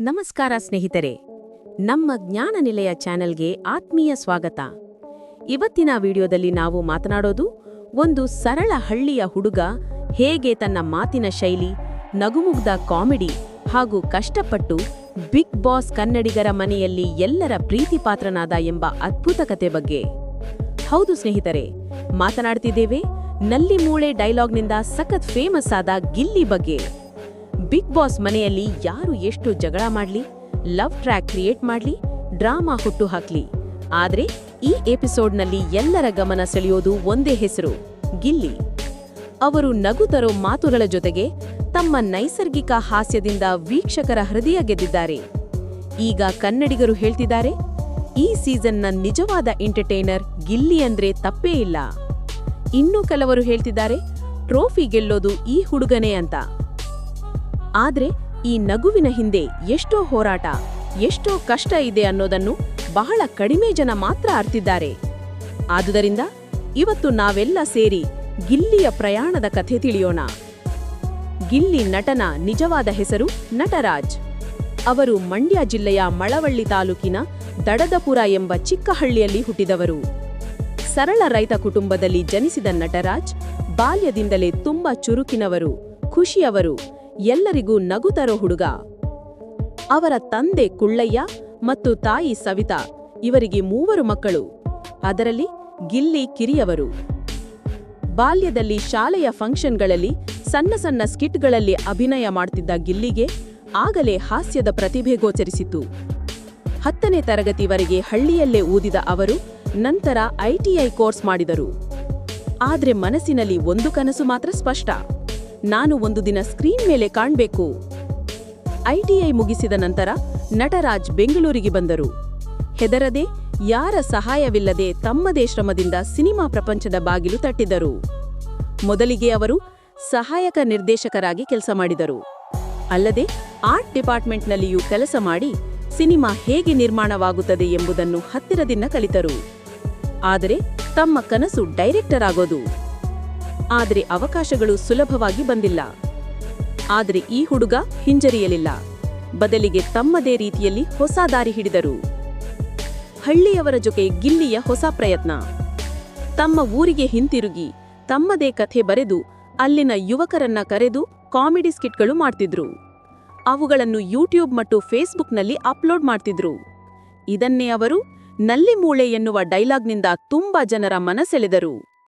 ನಮಸ್ಕಾರ ಸ್ನೇಹಿತರೆ, ನಮ್ಮ ಜ್ಞಾನ ನಿಲಯ ಚಾನೆಲ್ಗೆ ಆತ್ಮೀಯ ಸ್ವಾಗತ. ಇವತ್ತಿನ ವಿಡಿಯೋದಲ್ಲಿ ನಾವು ಮಾತನಾಡೋದು ಒಂದು ಸರಳ ಹಳ್ಳಿಯ ಹುಡುಗ ಹೇಗೆ ತನ್ನ ಮಾತಿನ ಶೈಲಿ, ನಗುಮುಗ್ಧ ಕಾಮಿಡಿ ಹಾಗೂ ಕಷ್ಟಪಟ್ಟು ಬಿಗ್ ಬಾಸ್ ಕನ್ನಡಿಗರ ಮನೆಯಲ್ಲಿ ಎಲ್ಲರ ಪ್ರೀತಿಪಾತ್ರನಾದ ಎಂಬ ಅದ್ಭುತ ಕತೆ ಬಗ್ಗೆ. ಹೌದು ಸ್ನೇಹಿತರೆ, ಮಾತನಾಡ್ತಿದ್ದೇವೆ ನಲ್ಲಿ ಮೂಳೆ ಡೈಲಾಗ್ನಿಂದ ಸಖತ್ ಫೇಮಸ್ ಆದ ಗಿಲ್ಲಿ ಬಗ್ಗೆ. ಬಿಗ್ ಬಾಸ್ ಮನೆಯಲ್ಲಿ ಯಾರು ಎಷ್ಟು ಜಗಳ ಮಾಡ್ಲಿ, ಲವ್ ಟ್ರ್ಯಾಕ್ ಕ್ರಿಯೇಟ್ ಮಾಡ್ಲಿ, ಡ್ರಾಮಾ ಹುಟ್ಟು ಹಾಕ್ಲಿ. ಆದ್ರೆ ಈ ಎಪಿಸೋಡ್ನಲ್ಲಿ ಎಲ್ಲರ ಗಮನ ಸೆಳೆಯೋದು ಒಂದೇ ಹೆಸರು, ಗಿಲ್ಲಿ. ಅವರು ನಗು ತರೋ ಮಾತುಗಳ ಜೊತೆಗೆ ತಮ್ಮ ನೈಸರ್ಗಿಕ ಹಾಸ್ಯದಿಂದ ವೀಕ್ಷಕರ ಹೃದಯ ಗೆದ್ದಿದ್ದಾರೆ. ಈಗ ಕನ್ನಡಿಗರು ಹೇಳ್ತಿದ್ದಾರೆ, ಈ ಸೀಸನ್ನ ನಿಜವಾದ ಎಂಟರ್ಟೈನರ್ ಗಿಲ್ಲಿ ಅಂದ್ರೆ ತಪ್ಪೇ ಇಲ್ಲ. ಇನ್ನೂ ಕೆಲವರು ಹೇಳ್ತಿದ್ದಾರೆ, ಟ್ರೋಫಿ ಗೆಲ್ಲೋದು ಈ ಹುಡುಗನೇ ಅಂತ. ಆದ್ರೆ ಈ ನಗುವಿನ ಹಿಂದೆ ಎಷ್ಟೋ ಹೋರಾಟ, ಎಷ್ಟೋ ಕಷ್ಟ ಇದೆ ಅನ್ನೋದನ್ನು ಬಹಳ ಕಡಿಮೆ ಜನ ಮಾತ್ರ ಅರ್ತಿದ್ದಾರೆ. ಆದುದರಿಂದ ಇವತ್ತು ನಾವೆಲ್ಲ ಸೇರಿ ಗಿಲ್ಲಿಯ ಪ್ರಯಾಣದ ಕಥೆ ತಿಳಿಯೋಣ. ಗಿಲ್ಲಿ ನಟನ ನಿಜವಾದ ಹೆಸರು ನಟರಾಜ್. ಅವರು ಮಂಡ್ಯ ಜಿಲ್ಲೆಯ ಮಳವಳ್ಳಿ ತಾಲೂಕಿನ ದಡದಪುರ ಎಂಬ ಚಿಕ್ಕಹಳ್ಳಿಯಲ್ಲಿ ಹುಟ್ಟಿದವರು. ಸರಳ ರೈತ ಕುಟುಂಬದಲ್ಲಿ ಜನಿಸಿದ ನಟರಾಜ್ ಬಾಲ್ಯದಿಂದಲೇ ತುಂಬಾ ಚುರುಕಿನವರು, ಖುಷಿಯವರು. ಎಲ್ಲರಿಗೂ ನಗು ತರೋ ಹುಡುಗ. ಅವರ ತಂದೆ ಕುಳ್ಳಯ್ಯ ಮತ್ತು ತಾಯಿ ಸವಿತಾ ಇವರಿಗೆ ಮೂವರು ಮಕ್ಕಳು. ಅದರಲ್ಲಿ ಗಿಲ್ಲಿ ಕಿರಿಯವರು. ಬಾಲ್ಯದಲ್ಲಿ ಶಾಲೆಯ ಫಂಕ್ಷನ್ಗಳಲ್ಲಿ ಸಣ್ಣ ಸಣ್ಣ ಸ್ಕಿಟ್ಗಳಲ್ಲಿ ಅಭಿನಯ ಮಾಡ್ತಿದ್ದ ಗಿಲ್ಲಿಗೆ ಆಗಲೇ ಹಾಸ್ಯದ ಪ್ರತಿಭೆ ಗೋಚರಿಸಿತು ಹತ್ತನೇ ತರಗತಿವರೆಗೆ ಹಳ್ಳಿಯಲ್ಲೇ ಊದಿದ ಅವರು ನಂತರ ಐಟಿಐ ಕೋರ್ಸ್ ಮಾಡಿದರು. ಆದರೆ ಮನಸ್ಸಿನಲ್ಲಿ ಒಂದು ಕನಸು ಮಾತ್ರ ಸ್ಪಷ್ಟ. ನಾನು ಒಂದು ದಿನ ಸ್ಕ್ರೀನ್ ಮೇಲೆ ಕಾಣಬೇಕು. ಐಟಿಐ ಮುಗಿಸಿದ ನಂತರ ನಟರಾಜ್ ಬೆಂಗಳೂರಿಗೆ ಬಂದರು. ಹೆದರದೆ ಯಾರ ಸಹಾಯವಿಲ್ಲದೆ ತಮ್ಮದೇ ಶ್ರಮದಿಂದ ಸಿನಿಮಾ ಪ್ರಪಂಚದ ಬಾಗಿಲು ತಟ್ಟಿದರು. ಮೊದಲಿಗೆ ಅವರು ಸಹಾಯಕ ನಿರ್ದೇಶಕರಾಗಿ ಕೆಲಸ ಮಾಡಿದರು. ಅಲ್ಲದೆ ಆರ್ಟ್ ಡಿಪಾರ್ಟ್ಮೆಂಟ್ನಲ್ಲಿಯೂ ಕೆಲಸ ಮಾಡಿ ಸಿನಿಮಾ ಹೇಗೆ ನಿರ್ಮಾಣವಾಗುತ್ತದೆ ಎಂಬುದನ್ನು ಹತ್ತಿರದಿಂದ ಕಲಿತರು. ಆದರೆ ತಮ್ಮ ಕನಸು ಡೈರೆಕ್ಟರ್ ಆಗೋದು. ಆದರೆ ಅವಕಾಶಗಳು ಸುಲಭವಾಗಿ ಬಂದಿಲ್ಲ. ಆದರೆ ಈ ಹುಡುಗ ಹಿಂಜರಿಯಲಿಲ್ಲ. ಬದಲಿಗೆ ತಮ್ಮದೇ ರೀತಿಯಲ್ಲಿ ಹೊಸ ದಾರಿ ಹಿಡಿದರು. ಹಳ್ಳಿಯವರ ಜೊತೆ ಗಿಲ್ಲಿಯ ಹೊಸ ಪ್ರಯತ್ನ. ತಮ್ಮ ಊರಿಗೆ ಹಿಂತಿರುಗಿ, ತಮ್ಮದೇ ಕಥೆ ಬರೆದು, ಅಲ್ಲಿನ ಯುವಕರನ್ನ ಕರೆದು ಕಾಮಿಡಿ ಸ್ಕಿಟ್ಗಳು ಮಾಡ್ತಿದ್ರು. ಅವುಗಳನ್ನು ಯೂಟ್ಯೂಬ್ ಮತ್ತು ಫೇಸ್ಬುಕ್ನಲ್ಲಿ ಅಪ್ಲೋಡ್ ಮಾಡ್ತಿದ್ರು. ಇದನ್ನೇ ಅವರು ನಲ್ಲಿ ಮೂಳೆ ಎನ್ನುವ ಡೈಲಾಗ್ನಿಂದ ತುಂಬಾ ಜನರ ಮನಸೆಳೆದರು.